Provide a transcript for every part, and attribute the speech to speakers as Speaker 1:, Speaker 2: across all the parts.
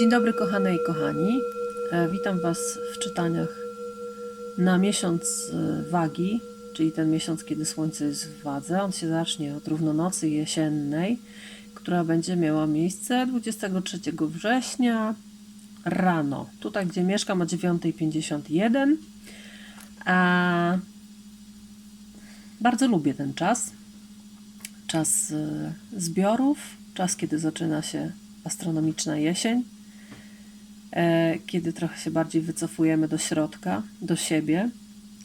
Speaker 1: Dzień dobry, kochane i kochani. E, Witam Was w czytaniach na miesiąc e, wagi, czyli ten miesiąc, kiedy Słońce jest w wadze. On się zacznie od równonocy jesiennej, która będzie miała miejsce 23 września rano. Tutaj, gdzie mieszkam o 9.51. A bardzo lubię ten czas. Czas e, zbiorów, czas, kiedy zaczyna się astronomiczna jesień, e, kiedy trochę się bardziej wycofujemy do środka, do siebie.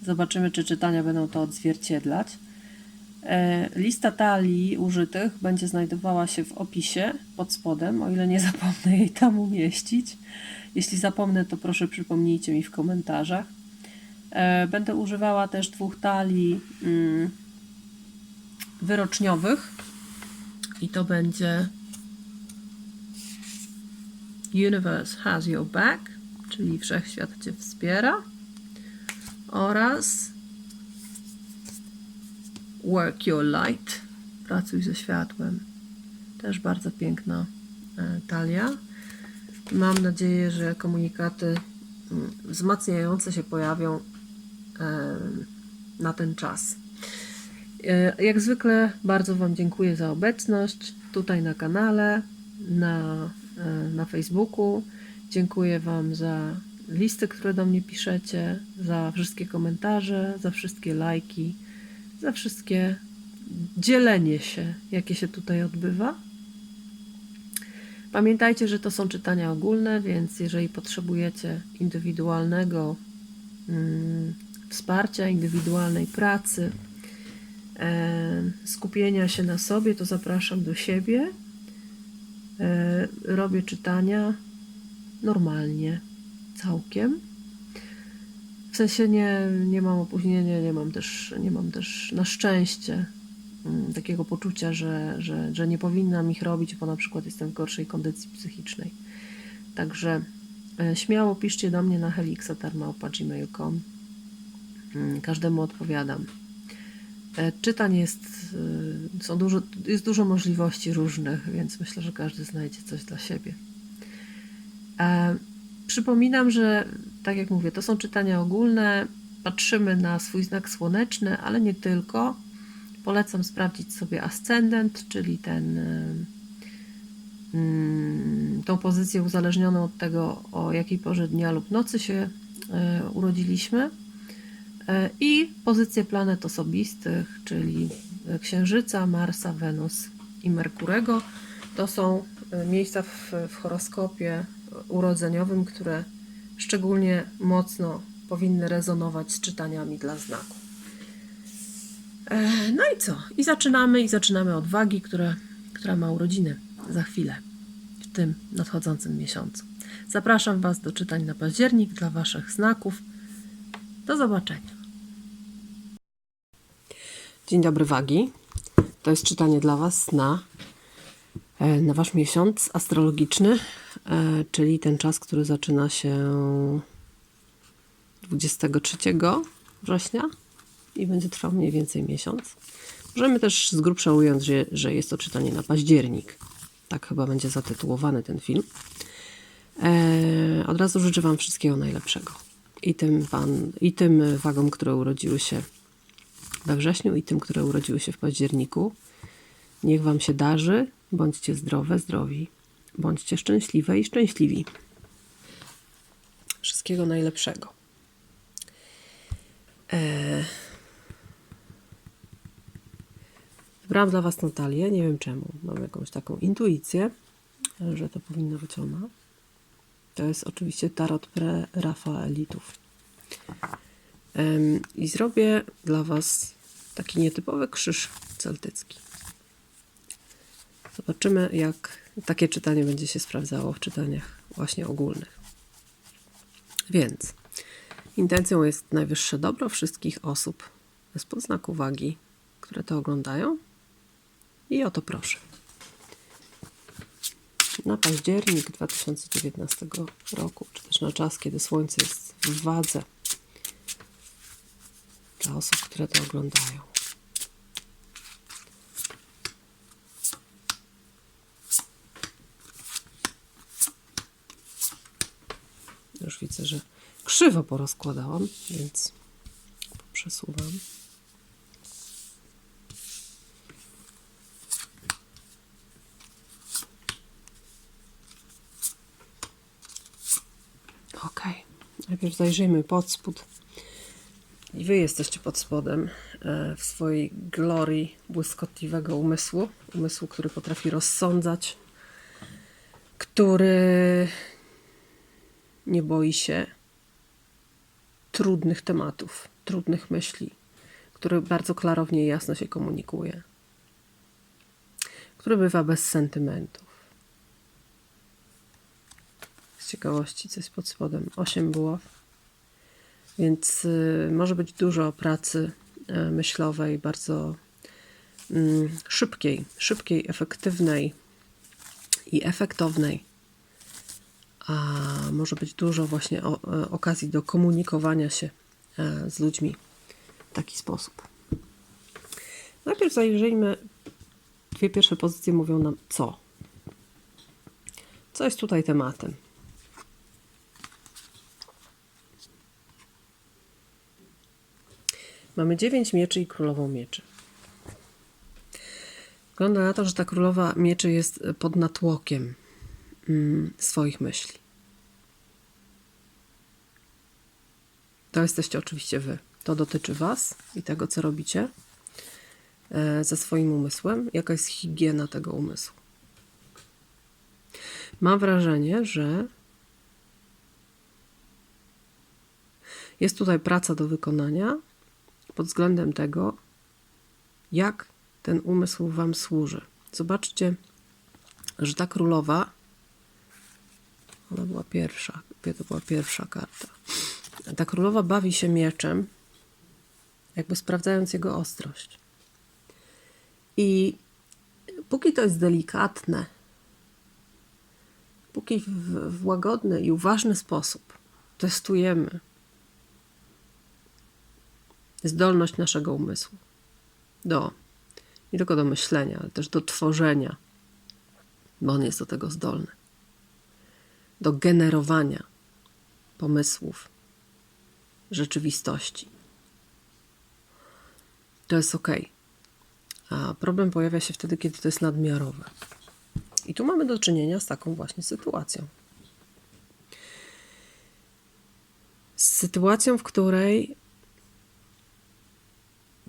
Speaker 1: Zobaczymy, czy czytania będą to odzwierciedlać. E, Lista talii użytych będzie znajdowała się w opisie pod spodem, o ile nie zapomnę jej tam umieścić. Jeśli zapomnę, to proszę przypomnijcie mi w komentarzach. E, Będę używała też dwóch talii mm, wyroczniowych i to będzie Universe has your back, czyli wszechświat Cię wspiera oraz Work your light, pracuj ze światłem. Też bardzo piękna e, talia. Mam nadzieję, że komunikaty mm, wzmacniające się pojawią e, na ten czas. E, Jak zwykle bardzo Wam dziękuję za obecność tutaj na kanale, na, na Facebooku. Dziękuję Wam za listy, które do mnie piszecie, za wszystkie komentarze, za wszystkie lajki, za wszystkie dzielenie się, jakie się tutaj odbywa. Pamiętajcie, że to są czytania ogólne, więc jeżeli potrzebujecie indywidualnego mm, wsparcia, indywidualnej pracy, e, skupienia się na sobie, to zapraszam do siebie. E, robię czytania normalnie, całkiem. W sensie nie, nie mam opóźnienia, nie mam też, nie mam też na szczęście mm, takiego poczucia, że, że, że nie powinnam ich robić, bo na przykład jestem w gorszej kondycji psychicznej. Także e, śmiało piszcie do mnie na helixatarmałpa.gmail.com. Mm, Każdemu odpowiadam. E, Czytań jest, y, są dużo, jest dużo możliwości różnych, więc myślę, że każdy znajdzie coś dla siebie. E, Przypominam, że tak jak mówię, to są czytania ogólne. Patrzymy na swój znak słoneczny, ale nie tylko. Polecam sprawdzić sobie ascendent, czyli ten, mm, tą pozycję uzależnioną od tego, o jakiej porze dnia lub nocy się urodziliśmy. E, I pozycje planet osobistych, czyli Księżyca, Marsa, Wenus i Merkurego. To są e, miejsca w, w horoskopie urodzeniowym, które szczególnie mocno powinny rezonować z czytaniami dla znaku. E, No i co? I zaczynamy, i zaczynamy od wagi, które, która ma urodziny za chwilę, w tym nadchodzącym miesiącu. Zapraszam Was do czytań na październik dla Waszych znaków. Do zobaczenia. Dzień dobry, wagi. To jest czytanie dla Was na, e, na Wasz miesiąc astrologiczny, e, czyli ten czas, który zaczyna się 23 września i będzie trwał mniej więcej miesiąc. Możemy też z grubsza ująć, że, że jest to czytanie na październik. Tak chyba będzie zatytułowany ten film. E, od razu życzę Wam wszystkiego najlepszego. I tym, wam, I tym wagom, które urodziły się we wrześniu, i tym, które urodziły się w październiku. Niech Wam się darzy. Bądźcie zdrowe, zdrowi. Bądźcie szczęśliwe i szczęśliwi. Wszystkiego najlepszego. Eee... Wybrałam dla Was Natalię. Nie wiem czemu. Mam jakąś taką intuicję, że to powinna być ona. To jest oczywiście tarot pre-Rafaelitów. I zrobię dla Was taki nietypowy krzyż celtycki. Zobaczymy, jak takie czytanie będzie się sprawdzało w czytaniach właśnie ogólnych. Więc intencją jest najwyższe dobro wszystkich osób bez podznaku wagi, które to oglądają. I o to proszę. Na październik 2019 roku, czy też na czas, kiedy Słońce jest w wadze, dla osób, które to oglądają. już widzę, że krzywo porozkładałam, więc przesuwam. Ok, najpierw zajrzyjmy pod spód. I wy jesteście pod spodem e, w swojej glorii błyskotliwego umysłu. Umysłu, który potrafi rozsądzać, który nie boi się trudnych tematów, trudnych myśli, który bardzo klarownie i jasno się komunikuje, który bywa bez sentymentów. Z ciekawości, co jest pod spodem. Osiem buław. Więc y, może być dużo pracy y, myślowej, bardzo mm, szybkiej, szybkiej, efektywnej i efektownej. A może być dużo właśnie e, okazji do komunikowania się z ludźmi w taki sposób. Najpierw zajrzyjmy. Dwie pierwsze pozycje mówią nam co. Co jest tutaj tematem? Mamy dziewięć mieczy i królową mieczy. Wygląda na to, że ta królowa mieczy jest pod natłokiem mm, swoich myśli. To jesteście oczywiście wy. To dotyczy was i tego, co robicie e, ze swoim umysłem. Jaka jest higiena tego umysłu? Mam wrażenie, że jest tutaj praca do wykonania pod względem tego, jak ten umysł Wam służy. Zobaczcie, że ta królowa, ona była pierwsza, to była pierwsza karta. Ta królowa bawi się mieczem, jakby sprawdzając jego ostrość. I póki to jest delikatne, póki w, w łagodny i uważny sposób testujemy zdolność naszego umysłu do nie tylko do myślenia, ale też do tworzenia, bo on jest do tego zdolny, do generowania pomysłów, rzeczywistości. To jest ok. A problem pojawia się wtedy, kiedy to jest nadmiarowe. I tu mamy do czynienia z taką właśnie sytuacją. Z sytuacją, w której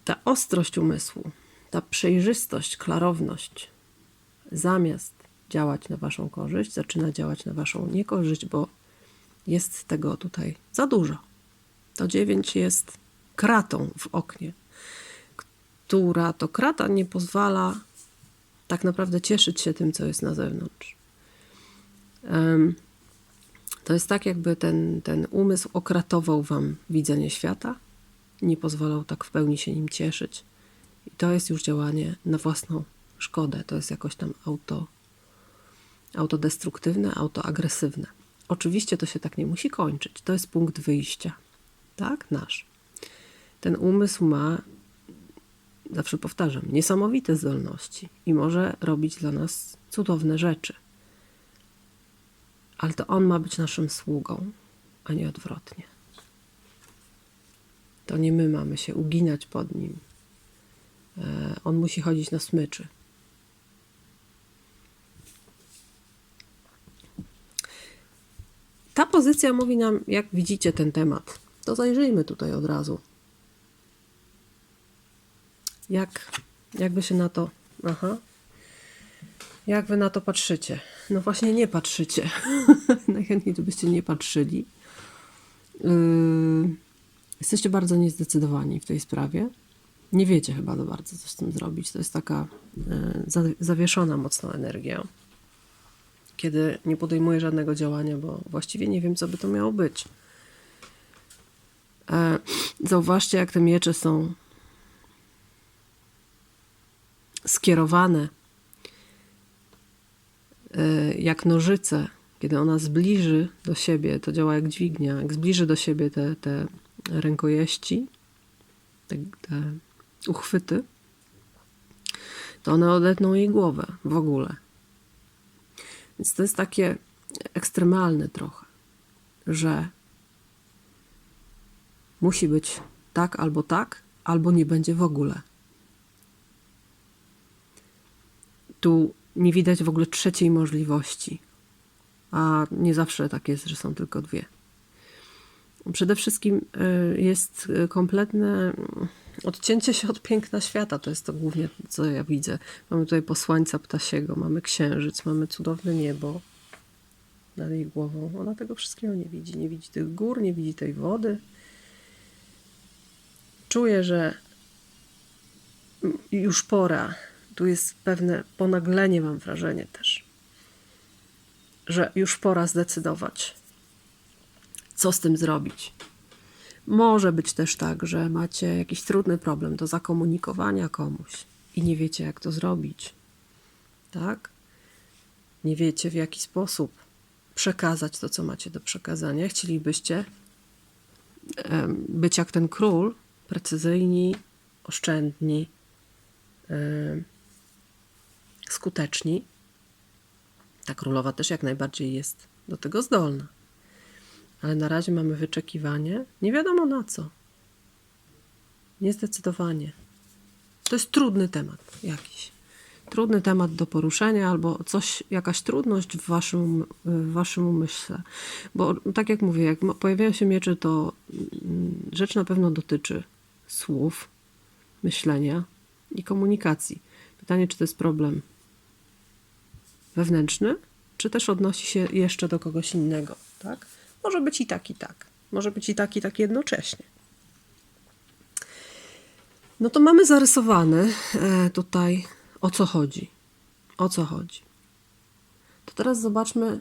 Speaker 1: ta ostrość umysłu, ta przejrzystość, klarowność, zamiast działać na Waszą korzyść, zaczyna działać na Waszą niekorzyść, bo jest tego tutaj za dużo. To dziewięć jest kratą w oknie, która to krata nie pozwala tak naprawdę cieszyć się tym, co jest na zewnątrz. To jest tak, jakby ten, ten umysł okratował Wam widzenie świata, nie pozwalał tak w pełni się nim cieszyć. I to jest już działanie na własną szkodę. To jest jakoś tam auto, autodestruktywne, autoagresywne. Oczywiście to się tak nie musi kończyć. To jest punkt wyjścia. Tak? Nasz. Ten umysł ma, zawsze powtarzam, niesamowite zdolności i może robić dla nas cudowne rzeczy. Ale to on ma być naszym sługą, a nie odwrotnie. To nie my mamy się uginać pod nim. E, on musi chodzić na smyczy. Ta pozycja mówi nam, jak widzicie ten temat. To zajrzyjmy tutaj od razu. Jak, jak wy się na to. Aha. Jak wy na to patrzycie? No właśnie nie patrzycie. Najchętniej to byście nie patrzyli. Yy, jesteście bardzo niezdecydowani w tej sprawie. Nie wiecie chyba za bardzo, co z tym zrobić. To jest taka yy, zawieszona mocno energia kiedy nie podejmuję żadnego działania, bo właściwie nie wiem, co by to miało być. E, zauważcie, jak te miecze są skierowane, e, jak nożyce. Kiedy ona zbliży do siebie, to działa jak dźwignia, jak zbliży do siebie te, te rękojeści, te, te uchwyty, to one odetną jej głowę w ogóle. Więc to jest takie ekstremalne trochę, że Musi być tak albo tak, albo nie będzie w ogóle. Tu nie widać w ogóle trzeciej możliwości, a nie zawsze tak jest, że są tylko dwie. Przede wszystkim y, jest y, kompletne mm, odcięcie się od piękna świata. To jest to głównie, co ja widzę. Mamy tutaj posłańca ptasiego, mamy księżyc, mamy cudowne niebo nad jej głową. Ona tego wszystkiego nie widzi. Nie widzi tych gór, nie widzi tej wody. Czuję, że już pora. Tu jest pewne ponaglenie, mam wrażenie też, że już pora zdecydować, co z tym zrobić. Może być też tak, że macie jakiś trudny problem do zakomunikowania komuś i nie wiecie, jak to zrobić. Tak? Nie wiecie, w jaki sposób przekazać to, co macie do przekazania. Chcielibyście być jak ten król, precyzyjni, oszczędni, skuteczni. Ta królowa też jak najbardziej jest do tego zdolna. Ale na razie mamy wyczekiwanie, nie wiadomo na co. Niezdecydowanie. To jest trudny temat jakiś. Trudny temat do poruszenia, albo coś, jakaś trudność w waszym, w waszym umyśle. Bo tak jak mówię, jak pojawiają się miecze, to mm, rzecz na pewno dotyczy słów, myślenia i komunikacji. Pytanie, czy to jest problem wewnętrzny, czy też odnosi się jeszcze do kogoś innego, tak? Może być i tak, i tak. Może być i tak, i tak jednocześnie. No to mamy zarysowane e, tutaj o co chodzi. O co chodzi. To teraz zobaczmy,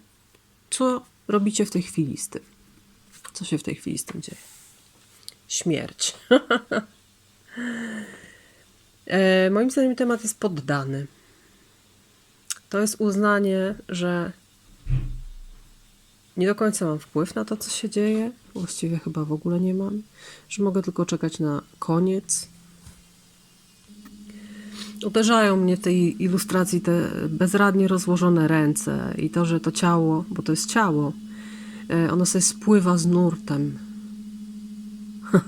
Speaker 1: co robicie w tej chwili z tym. Co się w tej chwili z tym dzieje. Śmierć. e, moim zdaniem temat jest poddany. To jest uznanie, że nie do końca mam wpływ na to, co się dzieje. Właściwie chyba w ogóle nie mam. Że mogę tylko czekać na koniec. Uderzają mnie w tej ilustracji te bezradnie rozłożone ręce i to, że to ciało, bo to jest ciało, e, ono sobie spływa z nurtem.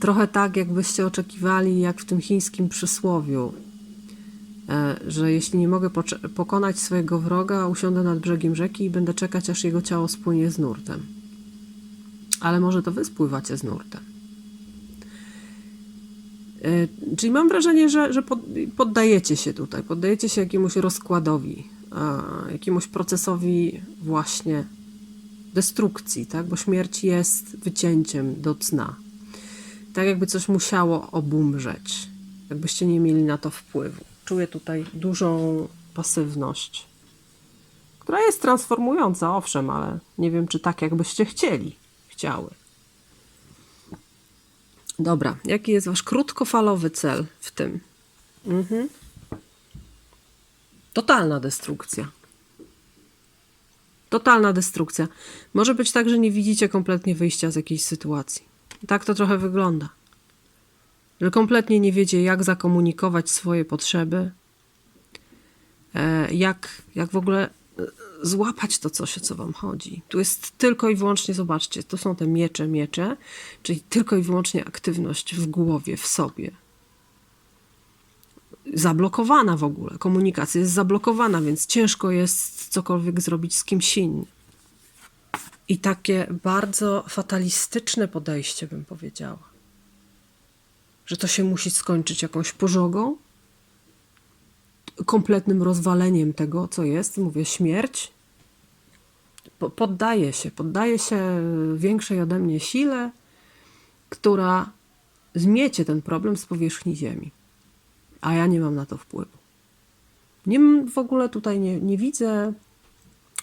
Speaker 1: Trochę tak, jakbyście oczekiwali, jak w tym chińskim przysłowiu, że jeśli nie mogę pokonać swojego wroga, usiądę nad brzegiem rzeki i będę czekać, aż jego ciało spłynie z nurtem. Ale może to wy spływacie z nurtem. E, Czyli mam wrażenie, że, że pod, poddajecie się tutaj, poddajecie się jakiemuś rozkładowi, jakiemuś procesowi właśnie destrukcji, tak? bo śmierć jest wycięciem do cna. Tak jakby coś musiało obumrzeć, jakbyście nie mieli na to wpływu. Czuję tutaj dużą pasywność, która jest transformująca, owszem, ale nie wiem, czy tak, jakbyście chcieli, chciały. Dobra, jaki jest wasz krótkofalowy cel w tym? Mhm. Totalna destrukcja. Totalna destrukcja. Może być tak, że nie widzicie kompletnie wyjścia z jakiejś sytuacji. Tak to trochę wygląda. Że kompletnie nie wiecie, jak zakomunikować swoje potrzeby, e, jak, jak w ogóle e, złapać to coś, o co wam chodzi. Tu jest tylko i wyłącznie, zobaczcie, to są te miecze, miecze, czyli tylko i wyłącznie aktywność w głowie, w sobie. Zablokowana w ogóle. Komunikacja jest zablokowana, więc ciężko jest cokolwiek zrobić z kimś innym. I takie bardzo fatalistyczne podejście, bym powiedziała. Że to się musi skończyć jakąś pożogą, kompletnym rozwaleniem tego, co jest, mówię, śmierć, po- poddaje się, poddaje się większej ode mnie sile, która zmiecie ten problem z powierzchni ziemi. A ja nie mam na to wpływu. Nie, w ogóle tutaj nie, nie widzę,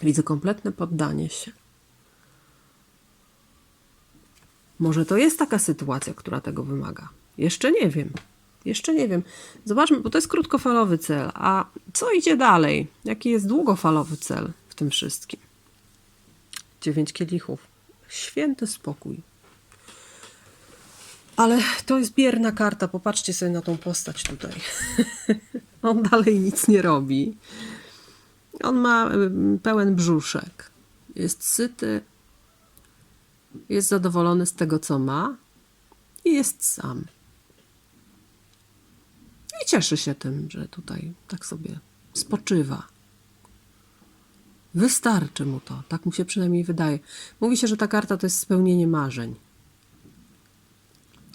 Speaker 1: widzę kompletne poddanie się. Może to jest taka sytuacja, która tego wymaga. Jeszcze nie wiem. Jeszcze nie wiem. Zobaczmy, bo to jest krótkofalowy cel. A co idzie dalej? Jaki jest długofalowy cel w tym wszystkim? Dziewięć kielichów. Święty spokój. Ale to jest bierna karta. Popatrzcie sobie na tą postać tutaj. On dalej nic nie robi. On ma pełen brzuszek. Jest syty. Jest zadowolony z tego, co ma. i jest sam. I cieszy się tym, że tutaj tak sobie spoczywa. Wystarczy mu to, tak mu się przynajmniej wydaje. Mówi się, że ta karta to jest spełnienie marzeń.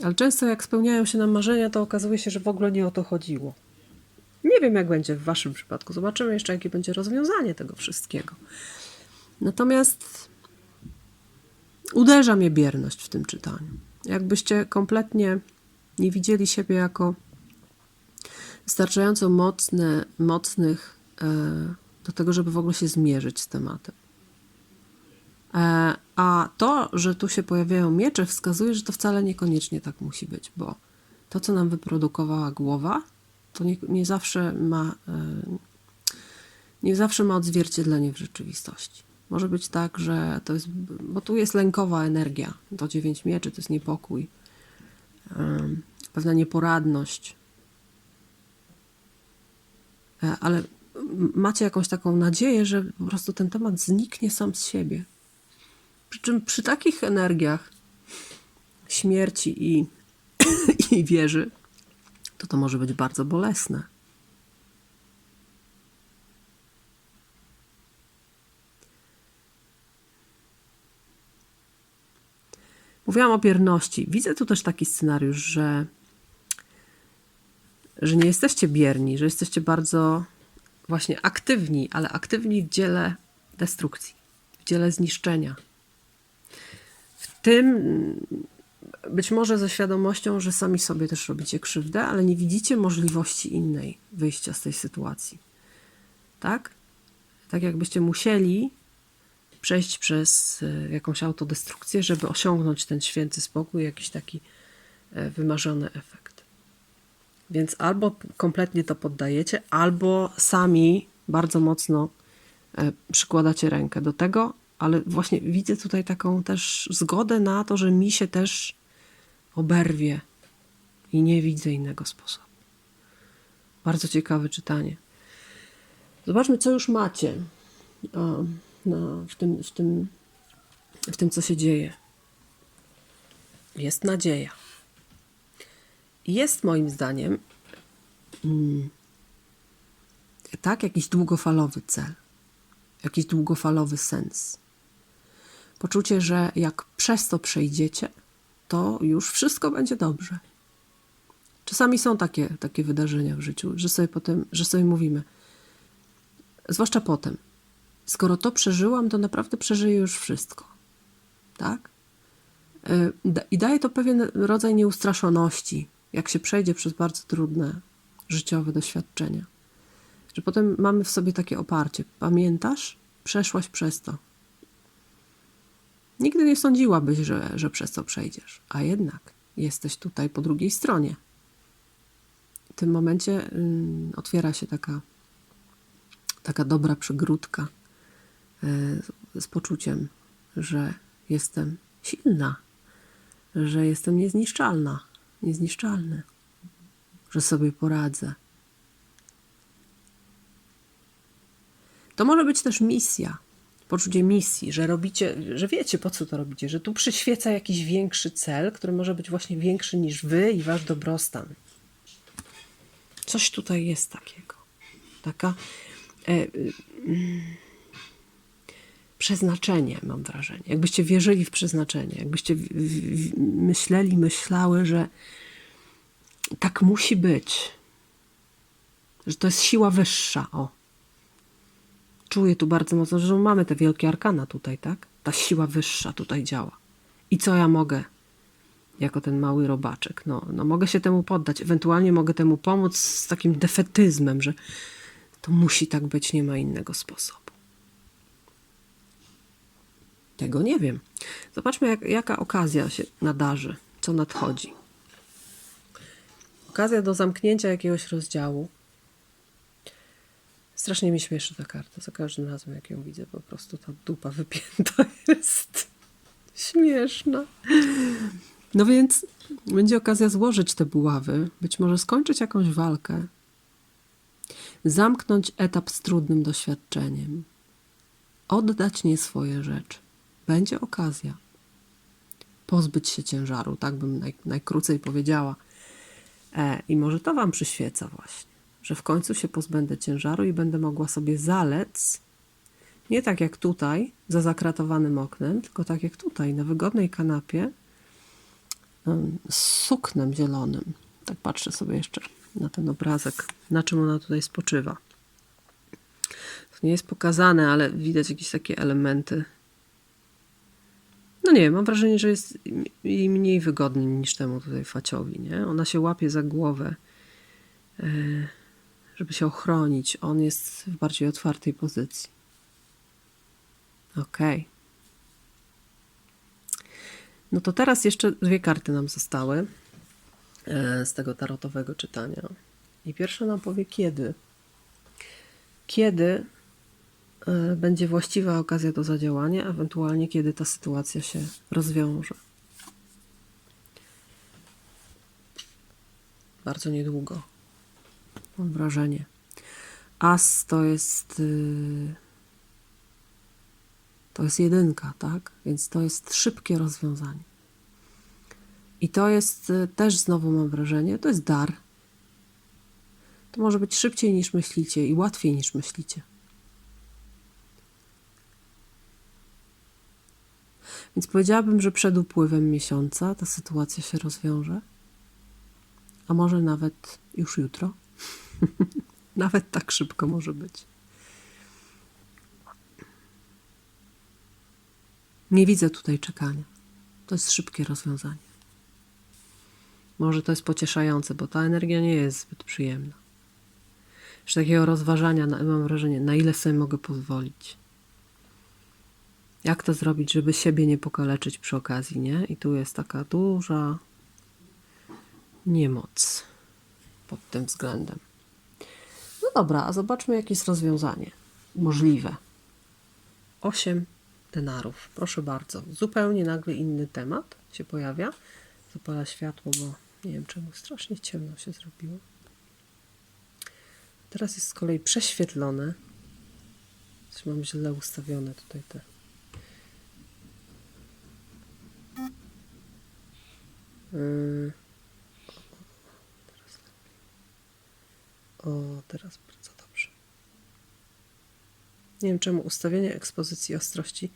Speaker 1: Ale często jak spełniają się nam marzenia, to okazuje się, że w ogóle nie o to chodziło. Nie wiem, jak będzie w Waszym przypadku. Zobaczymy jeszcze, jakie będzie rozwiązanie tego wszystkiego. Natomiast uderza mnie bierność w tym czytaniu. Jakbyście kompletnie nie widzieli siebie jako wystarczająco mocne, mocnych e, do tego, żeby w ogóle się zmierzyć z tematem. E, a to, że tu się pojawiają miecze, wskazuje, że to wcale niekoniecznie tak musi być, bo to, co nam wyprodukowała głowa, to nie, nie zawsze ma e, nie zawsze ma odzwierciedlenie w rzeczywistości. Może być tak, że to jest, bo tu jest lękowa energia, to dziewięć mieczy, to jest niepokój, pewna nieporadność, ale m- macie jakąś taką nadzieję, że po prostu ten temat zniknie sam z siebie. Przy czym przy takich energiach śmierci i, i wierzy, to to może być bardzo bolesne. Mówiłam o bierności. Widzę tu też taki scenariusz, że, że nie jesteście bierni, że jesteście bardzo właśnie aktywni, ale aktywni w dziele destrukcji, w dziele zniszczenia. W tym mm, być może ze świadomością, że sami sobie też robicie krzywdę, ale nie widzicie możliwości innej wyjścia z tej sytuacji. Tak? Tak jakbyście musieli przejść przez e, jakąś autodestrukcję, żeby osiągnąć ten święty spokój, jakiś taki e, wymarzony efekt. Więc albo kompletnie to poddajecie, albo sami bardzo mocno e, przykładacie rękę do tego, ale właśnie widzę tutaj taką też zgodę na to, że mi się też oberwie i nie widzę innego sposobu. Bardzo ciekawe czytanie. Zobaczmy, co już macie no, w, tym, w, tym, w tym, co się dzieje. Jest nadzieja. Jest moim zdaniem mm, tak jakiś długofalowy cel, jakiś długofalowy sens. Poczucie, że jak przez to przejdziecie, to już wszystko będzie dobrze. Czasami są takie, takie wydarzenia w życiu, że sobie potem, że sobie mówimy, zwłaszcza potem, skoro to przeżyłam, to naprawdę przeżyję już wszystko. Tak? Y, I daje to pewien rodzaj nieustraszoności, jak się przejdzie przez bardzo trudne życiowe doświadczenia. Że potem mamy w sobie takie oparcie. Pamiętasz? Przeszłaś przez to. Nigdy nie sądziłabyś, że, że przez to przejdziesz, a jednak jesteś tutaj po drugiej stronie. W tym momencie ym, otwiera się taka, taka dobra przygródka z, z poczuciem, że jestem silna, że jestem niezniszczalna, niezniszczalny, że sobie poradzę. To może być też misja, poczucie misji, że robicie, że wiecie po co to robicie, że tu przyświeca jakiś większy cel, który może być właśnie większy niż wy i wasz dobrostan. Coś tutaj jest takiego. Taka e, y, mm, przeznaczenie, mam wrażenie. Jakbyście wierzyli w przeznaczenie, jakbyście w, w, myśleli, myślały, że tak musi być. Że to jest siła wyższa. O. Czuję tu bardzo mocno, że mamy te wielkie arkana tutaj, tak? Ta siła wyższa tutaj działa. I co ja mogę jako ten mały robaczek? No, no mogę się temu poddać. Ewentualnie mogę temu pomóc z takim defetyzmem, że to musi tak być, nie ma innego sposobu. Tego nie wiem. Zobaczmy, jak, jaka okazja się nadarzy, co nadchodzi. Okazja do zamknięcia jakiegoś rozdziału. Strasznie mi śmieszy ta karta. Za każdym razem, jak ją widzę, po prostu ta dupa wypięta jest śmieszna. No więc będzie okazja złożyć te buławy, być może skończyć jakąś walkę, zamknąć etap z trudnym doświadczeniem, oddać nie swoje rzeczy. Będzie okazja. pozbyć się ciężaru, tak bym naj, najkrócej powiedziała. E, I może to Wam przyświeca właśnie, że w końcu się pozbędę ciężaru i będę mogła sobie zalec, nie tak jak tutaj, za zakratowanym oknem, tylko tak jak tutaj, na wygodnej kanapie, z suknem zielonym. Tak patrzę sobie jeszcze na ten obrazek, na czym ona tutaj spoczywa. To nie jest pokazane, ale widać jakieś takie elementy. No nie wiem, mam wrażenie, że jest jej mniej wygodny niż temu tutaj faciowi, nie? Ona się łapie za głowę, e, żeby się ochronić. On jest w bardziej otwartej pozycji. Okej. No to teraz jeszcze dwie karty nam zostały e, z tego tarotowego czytania. I pierwsza nam powie kiedy. Kiedy będzie właściwa okazja do zadziałania, ewentualnie kiedy ta sytuacja się rozwiąże. Bardzo niedługo. Mam wrażenie. As to jest. y, To jest jedynka, tak? Więc to jest szybkie rozwiązanie. I to jest y, też znowu mam wrażenie, to jest dar. To może być szybciej niż myślicie i łatwiej niż myślicie. Więc powiedziałabym, że przed upływem miesiąca ta sytuacja się rozwiąże. A może nawet już jutro. nawet tak szybko może być. Nie widzę tutaj czekania. To jest szybkie rozwiązanie. Może to jest pocieszające, bo ta energia nie jest zbyt przyjemna. Już takiego rozważania, mam wrażenie, na ile sobie mogę pozwolić. Jak to zrobić, żeby siebie nie pokaleczyć przy okazji, nie? I tu jest taka duża niemoc pod tym względem. No dobra, a zobaczmy, jakie jest rozwiązanie możliwe. Osiem denarów. Proszę bardzo. Zupełnie nagle inny temat się pojawia. Zapala światło, bo nie wiem czemu strasznie ciemno się zrobiło. Teraz jest z kolei prześwietlone. Coś mam źle ustawione tutaj te. Yy. O, teraz bardzo dobrze. Nie wiem czemu ustawienia ekspozycji ostrości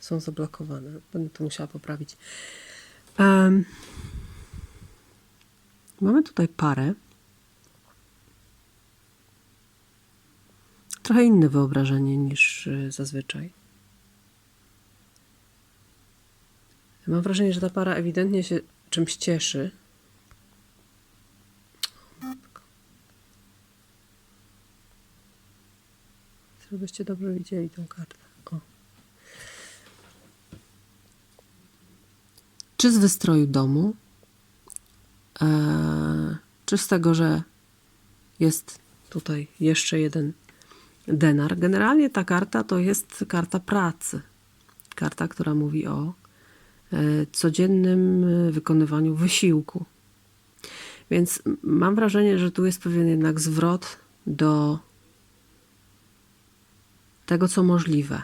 Speaker 1: są zablokowane. Będę to musiała poprawić. Em, mamy tutaj parę. Trochę inne wyobrażenie niż y, zazwyczaj. Mam wrażenie, że ta para ewidentnie się czymś cieszy. Żebyście dobrze widzieli tą kartę. O. Czy z wystroju domu, eee, czy z tego, że jest tutaj jeszcze jeden denar. Generalnie ta karta to jest karta pracy. Karta, która mówi o codziennym e, wykonywaniu wysiłku. Więc mam wrażenie, że tu jest pewien jednak zwrot do tego, co możliwe.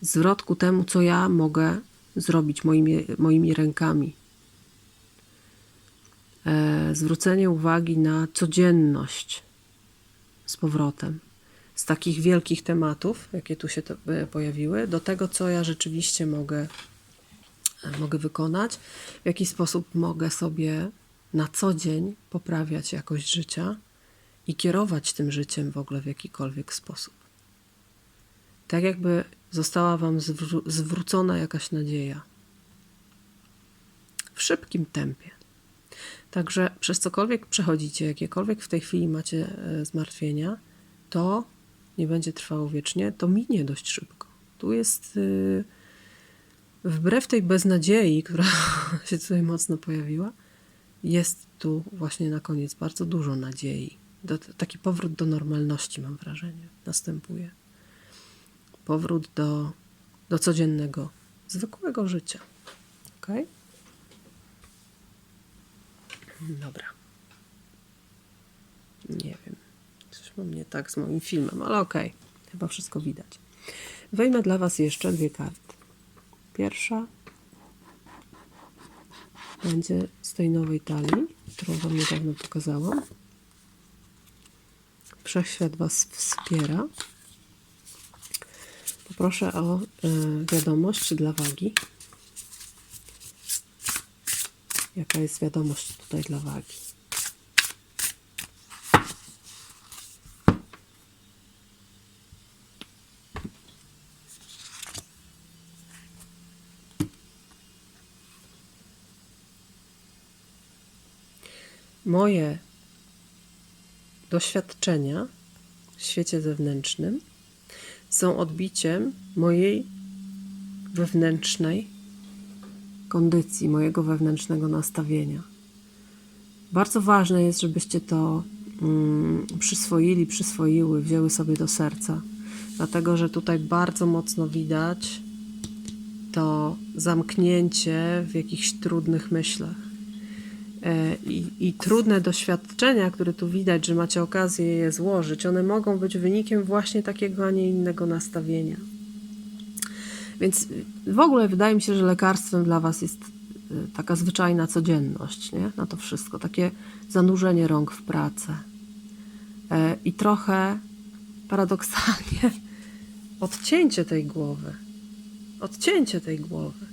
Speaker 1: Zwrot ku temu, co ja mogę zrobić moimi, moimi rękami. E, zwrócenie uwagi na codzienność z powrotem. Z takich wielkich tematów, jakie tu się e, pojawiły, do tego, co ja rzeczywiście mogę, e, mogę wykonać, w jaki sposób mogę sobie na co dzień poprawiać jakość życia i kierować tym życiem w ogóle w jakikolwiek sposób. Tak jakby została Wam zwró- zwrócona jakaś nadzieja. W szybkim tempie. Także przez cokolwiek przechodzicie, jakiekolwiek w tej chwili macie e, zmartwienia, to nie będzie trwało wiecznie, to minie dość szybko. Tu jest y, wbrew tej beznadziei, która się tutaj mocno pojawiła, jest tu właśnie na koniec bardzo dużo nadziei. Do, taki powrót do normalności, mam wrażenie, następuje. Powrót do, do codziennego, zwykłego życia. Ok? Dobra. Nie wiem. Coś mam nie tak z moim filmem, ale okej. Chyba wszystko widać. Wejmę dla Was jeszcze dwie karty. Pierwsza będzie z tej nowej talii, którą Wam niedawno pokazałam. Wszechświat Was wspiera. Poproszę o y, wiadomość dla wagi. Jaka jest wiadomość tutaj dla wagi? Moje doświadczenia w świecie zewnętrznym są odbiciem mojej wewnętrznej kondycji, mojego wewnętrznego nastawienia. Bardzo ważne jest, żebyście to mm, przyswoili, przyswoiły, wzięły sobie do serca, dlatego że tutaj bardzo mocno widać to zamknięcie w jakichś trudnych myślach. E, I, I trudne doświadczenia, które tu widać, że macie okazję je złożyć, one mogą być wynikiem właśnie takiego, a nie innego nastawienia. Więc w ogóle wydaje mi się, że lekarstwem dla Was jest y, taka zwyczajna codzienność nie? na to wszystko, takie zanurzenie rąk w pracę E, i trochę paradoksalnie odcięcie tej głowy. Odcięcie tej głowy,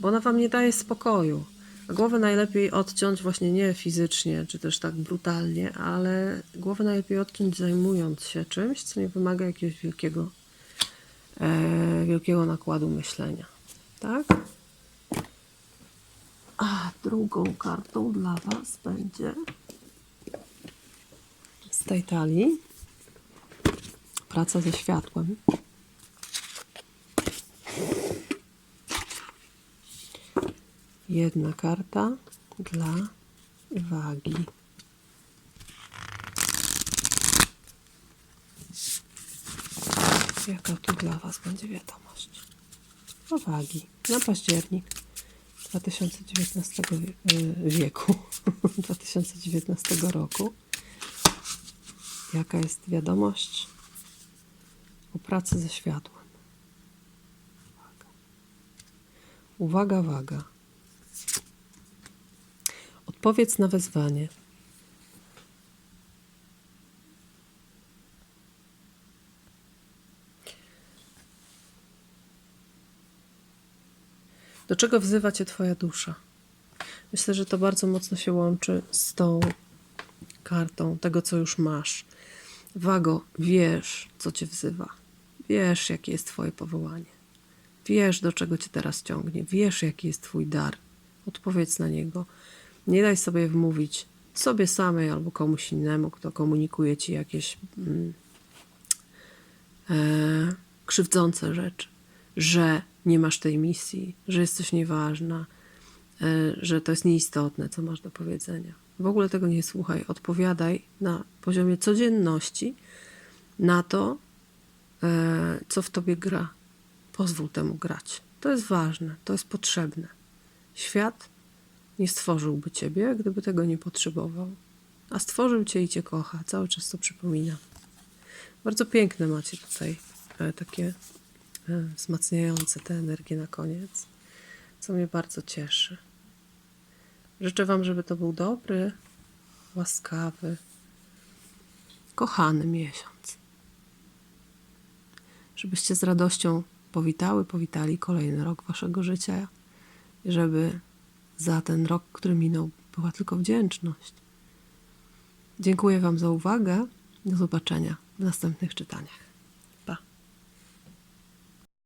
Speaker 1: bo ona Wam nie daje spokoju. Głowę najlepiej odciąć właśnie nie fizycznie, czy też tak brutalnie, ale głowę najlepiej odciąć zajmując się czymś, co nie wymaga jakiegoś wielkiego, e, wielkiego nakładu myślenia. Tak? A drugą kartą dla Was będzie z tej talii praca ze światłem. Jedna karta dla wagi. Jaka tu dla Was będzie wiadomość? O wagi na październik 2019 wie- y, wieku, 2019 roku. Jaka jest wiadomość o pracy ze światłem? Waga. Uwaga, waga. Odpowiedz na wezwanie. Do czego wzywa cię Twoja dusza? Myślę, że to bardzo mocno się łączy z tą kartą tego, co już masz. Wago, wiesz, co cię wzywa. Wiesz, jakie jest Twoje powołanie. Wiesz, do czego cię teraz ciągnie. Wiesz, jaki jest Twój dar. Odpowiedz na niego. Nie daj sobie wmówić sobie samej albo komuś innemu, kto komunikuje ci jakieś mm, e, krzywdzące rzeczy, że nie masz tej misji, że jesteś nieważna, e, że to jest nieistotne, co masz do powiedzenia. W ogóle tego nie słuchaj. Odpowiadaj na poziomie codzienności na to, e, co w tobie gra. Pozwól temu grać. To jest ważne, to jest potrzebne. Świat nie stworzyłby ciebie, gdyby tego nie potrzebował. A stworzył cię i cię kocha. Cały czas to przypominam. Bardzo piękne macie tutaj e, takie e, wzmacniające te energie na koniec, co mnie bardzo cieszy. Życzę Wam, żeby to był dobry, łaskawy, kochany miesiąc. Żebyście z radością powitały, powitali kolejny rok Waszego życia żeby za ten rok, który minął, była tylko wdzięczność. Dziękuję Wam za uwagę. Do zobaczenia w następnych czytaniach.